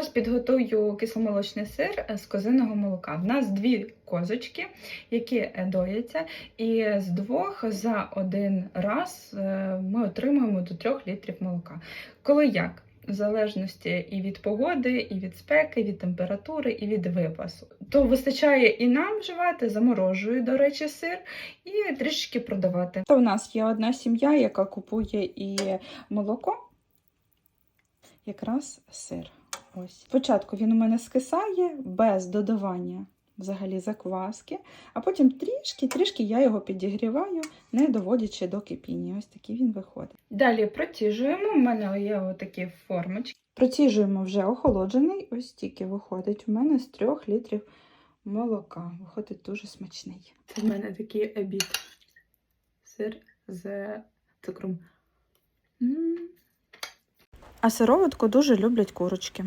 Зараз підготую кисломолочний сир з козиного молока. В нас дві козочки, які е, дояться, і з двох за один раз е, ми отримуємо до 3 літрів молока. Коли як? В залежності і від погоди, і від спеки, і від температури, і від випасу. То вистачає і нам вживати, заморожую, до речі, сир, і трішки продавати. То в нас є одна сім'я, яка купує і молоко, якраз сир. Ось. Спочатку він у мене скисає без додавання взагалі закваски, а потім трішки-трішки я його підігріваю, не доводячи до кипіння. Ось такий він виходить. Далі проціжуємо. У мене є отакі формочки. Проціжуємо вже охолоджений, ось тільки виходить. У мене з 3 літрів молока. Виходить дуже смачний. Це в мене такий обід. Сир з цукром. М. А сироватку дуже люблять курочки.